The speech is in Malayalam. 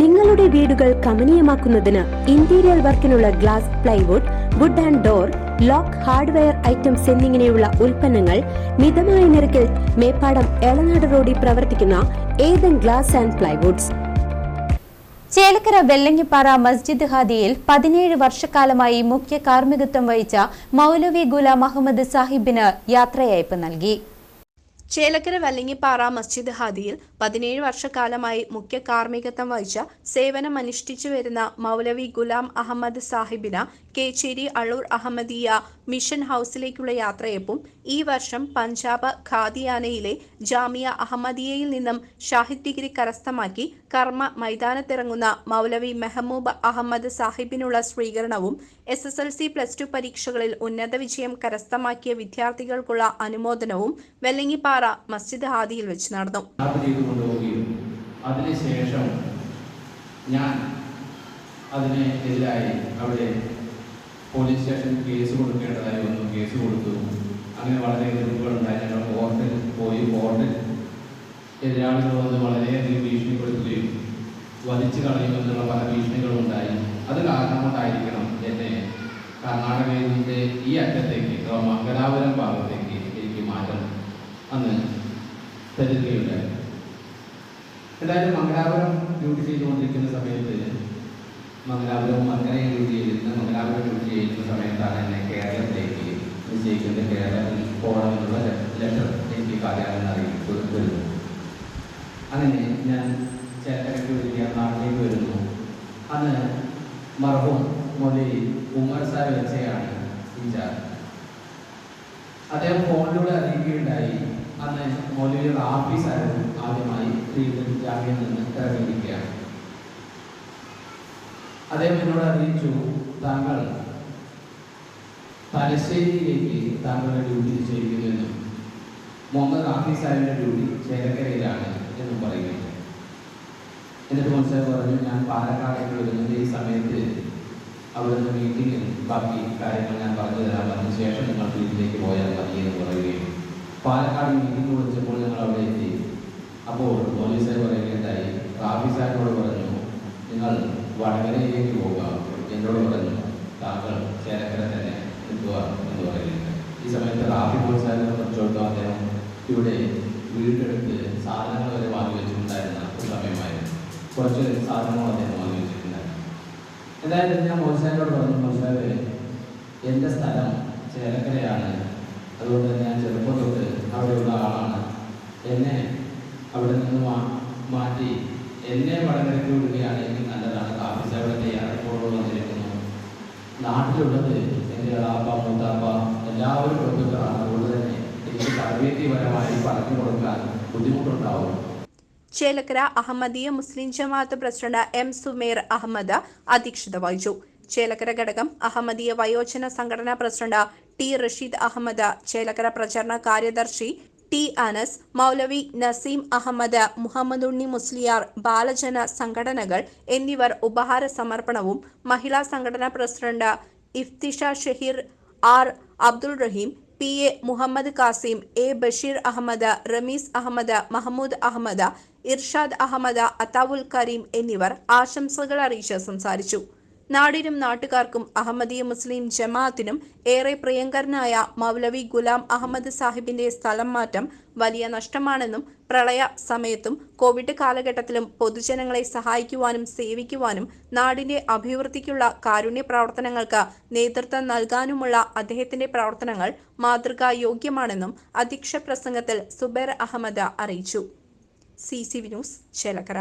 നിങ്ങളുടെ വീടുകൾ കമനീയമാക്കുന്നതിന് interior വർക്കിനുള്ള glass plywood wood and door lock hardware items എന്നിങ്ങനെയുള്ള ഉൽപ്പന്നങ്ങൾ മിതമായ നിരക്കിൽ മേപ്പാടം എളനാട് റോഡിൽ പ്രവർത്തിക്കുന്ന Ethan glass and plywoods. Chelakkara Vellangippara മസ്ജിദ് ഹാദിയിൽ പതിനേഴ് വർഷക്കാലമായി മുഖ്യ കാർമ്മികത്വം വഹിച്ച മൗലവി ഗുലാം അഹമ്മദ് സാഹിബിന് യാത്രയയപ്പ് നൽകി. ചേലക്കര വല്ലിങ്ങിപ്പാറ മസ്ജിദ് ഹാദിയിൽ പതിനേഴ് വർഷക്കാലമായി മുഖ്യ കാർമ്മികത്വം വഹിച്ച സേവനമനുഷ്ഠിച്ചു വരുന്ന മൗലവി ഗുലാം അഹമ്മദ് സാഹിബിന കേച്ചേരി അളൂർ അഹമ്മദിയ മിഷൻ ഹൗസിലേക്കുള്ള യാത്രയപ്പും ഈ വർഷം പഞ്ചാബ് ഖാദിയാനയിലെ ജാമിയ അഹമ്മദിയയിൽ നിന്നും ഷാഹിദ് ഡിഗ്രി കരസ്ഥമാക്കി കർമ്മ മൈതാനത്തിറങ്ങുന്ന മൗലവി മെഹബൂബ് അഹമ്മദ് സാഹിബിനുള്ള സ്വീകരണവും S S L C plus two പരീക്ഷകളിൽ ഉന്നത വിജയം കരസ്ഥമാക്കിയ വിദ്യാർത്ഥികൾക്കുള്ള അനുമോദനവും വെല്ലങ്ങിപ്പാറ മസ്ജിദ് ഹാദിയിൽ വെച്ച് നടന്നു. അതിനുശേഷം ഞാൻ അതിന് എതിരായി അവിടെ പോലീസ് സ്റ്റേഷനിൽ കേസ് കൊടുക്കേണ്ടതായി വന്നു കേസ് കൊടുത്തു. അങ്ങനെ വളരെ എതിർപ്പുകളുണ്ടായി ഞങ്ങൾ കോർട്ടിൽ പോയി. കോർട്ടിൽ എതിരാളികൾ വന്ന് വളരെയധികം ഭീഷണിപ്പെടുത്തുകയും വധിച്ചു കളയുമെന്നുള്ള പല ഭീഷണികളും ഉണ്ടായി അത് കാരണം കൊണ്ടായിരിക്കണം എന്നെ കർണാടകയിലെ ഈ അറ്റത്തേക്ക് മംഗലാപുരം ഭാഗത്തേക്ക് എനിക്ക് മാറ്റം അന്ന് തരുകയുണ്ടായി എന്തായാലും മംഗലാപുരം ഡ്യൂട്ടി ചെയ്തുകൊണ്ടിരിക്കുന്ന സമയത്ത് മംഗലാപുരം അങ്ങനെ ഡ്യൂട്ടി ചെയ്തിരുന്ന മംഗലാപുരം ഡ്യൂട്ടി ചെയ്യുന്ന സമയത്താണ് എന്നെ കേരളത്തിലേക്ക് നിശ്ചയിക്കുന്നത് കേരളത്തിൽ പോകണമെന്നുള്ള ലെറ്റർ എനിക്ക് കാര്യമെന്ന് അറിയിപ്പ് വരുന്നു. അങ്ങനെ ഞാൻ ചേട്ടനക്ക് വിളിക്കാൻ നാട്ടിലേക്ക് വരുന്നു. അന്ന് മർഹൂം മൊഴി ഉമർ സാർ വെച്ചയാണ് ഇൻചാർജ് അദ്ദേഹം ഫോണിലൂടെ അറിയിക്കുകയുണ്ടായി. അന്ന് മൗലവിയുടെ ആഫീസായിരുന്നു ആദ്യമായി ശ്രീധൻ ജാമ്യം നിന്ന് ഇറങ്ങിയിരിക്കുകയാണ്. അദ്ദേഹം എന്നോട് അറിയിച്ചു താങ്കൾ തലശ്ശേരിയിലേക്ക് താങ്കളുടെ ഡ്യൂട്ടി നിശ്ചയിക്കുന്നുവെന്നും മുഹമ്മദ് റാഫി ഡ്യൂട്ടി ചേലക്കരയിലാണ് എന്നും പറയുകയാണ് എന്നിട്ട് മനസ്സിലായി പറഞ്ഞു ഞാൻ പാലക്കാടേക്ക് വരുന്നത് ഈ സമയത്ത് അവിടുന്ന് മീറ്റിങ്ങിൽ ബാക്കി കാര്യങ്ങൾ ഞാൻ പറഞ്ഞു തരാം അതിന് ശേഷം നിങ്ങൾ വീട്ടിലേക്ക് പോയാൽ മതി എന്ന് പറയുകയും പാലക്കാട് മീറ്റിംഗ് വിളിച്ചപ്പോൾ ഞങ്ങൾ അവിടെ എത്തി. അപ്പോൾ പോലീസുകാർ പറയുകയുണ്ടായി റാഫി സാറിനോട് പറഞ്ഞു നിങ്ങൾ വടകരയിലേക്ക് പോവുക. എന്നോട് പറഞ്ഞു താങ്കൾ ചേരക്കര തന്നെ എത്തുക എന്ന് പറയുന്നത്. ഈ സമയത്ത് റാഫി പോലീസുകാരെ കുറച്ചോട്ടോ അദ്ദേഹം ഇവിടെ വീടെടുത്ത് സാധനങ്ങൾ വരെ വാങ്ങി വെച്ചിട്ടുണ്ടായിരുന്ന ഒരു സമയമായിരുന്നു. കുറച്ച് സാധനങ്ങൾ അദ്ദേഹം വാങ്ങി വെച്ചിട്ടുണ്ടായിരുന്നു. എന്തായാലും ഞാൻ മോശാനോട് പറഞ്ഞു മോശാവേ എന്റെ സ്ഥലം ചേലക്കരയാണ്. അതുകൊണ്ട് തന്നെ ഞാൻ ചെറുപ്പം തൊട്ട് അവിടെയുള്ള ആളാണ്. എന്നെ അവിടെ നിന്ന് മാറ്റി എന്നെ വടകരയ്ക്ക് വിടുകയാണെങ്കിൽ നല്ലതാണ്. കാഫീസ് അവിടെ തയ്യാറെടുപ്പോട് വന്നിരിക്കുന്നു നാട്ടിലുള്ളത് എന്റെ അളാപ്പ മൂത്താപ്പ എല്ലാവരും ബന്ധുക്കളാണ്. അതുകൊണ്ട് തന്നെ എനിക്ക് സാങ്കേതികപരമായി പറഞ്ഞു കൊടുക്കാൻ ബുദ്ധിമുട്ടുണ്ടാവും. ചേലക്കര അഹമ്മദിയ മുസ്ലിം ജമാഅത്ത് പ്രസിഡന്റ് എം സുമേർ അഹമ്മദ് അധ്യക്ഷത വഹിച്ചു. ചേലക്കര ഘടകം അഹമ്മദിയ വയോജന സംഘടനാ പ്രസിഡന്റ് ടി റഷീദ് അഹമ്മദ് ചേലക്കര പ്രചരണ കാര്യദർശി ടി അനസ് മൗലവി നസീം അഹമ്മദ് മുഹമ്മദ് ഉണ്ണി മുസ്ലിയാർ ബാലജന സംഘടനകൾ എന്നിവർ ഉപഹാര സമർപ്പണവും മഹിളാ സംഘടനാ president Iftisha Shaheer R Abdul Rahim P A Muhammad Kasim A Basheer Ahmad Rameez Ahmad Mahmood Ahmad Irshad Ahmad Ataul Karim എന്നിവർ ആശംസകൾ അറിയിച്ച് സംസാരിച്ചു. നാടിനും നാട്ടുകാർക്കും അഹമ്മദീയ മുസ്ലിം ജമാഅത്തിനും ഏറെ പ്രിയങ്കരനായ മൗലവി ഗുലാം അഹമ്മദ് സാഹിബിന്റെ സ്ഥലം മാറ്റം വലിയ നഷ്ടമാണെന്നും പ്രളയ സമയത്തും കോവിഡ് കാലഘട്ടത്തിലും പൊതുജനങ്ങളെ സഹായിക്കുവാനും സേവിക്കുവാനും നാടിന്റെ അഭിവൃദ്ധിക്കുള്ള കാരുണ്യ പ്രവർത്തനങ്ങൾക്ക് നേതൃത്വം നൽകാനുമുള്ള അദ്ദേഹത്തിന്റെ പ്രവർത്തനങ്ങൾ മാതൃകായോഗ്യമാണെന്നും അധ്യക്ഷ പ്രസംഗത്തിൽ സുബേർ അഹമ്മദ് അറിയിച്ചു. C C news Chelakkara.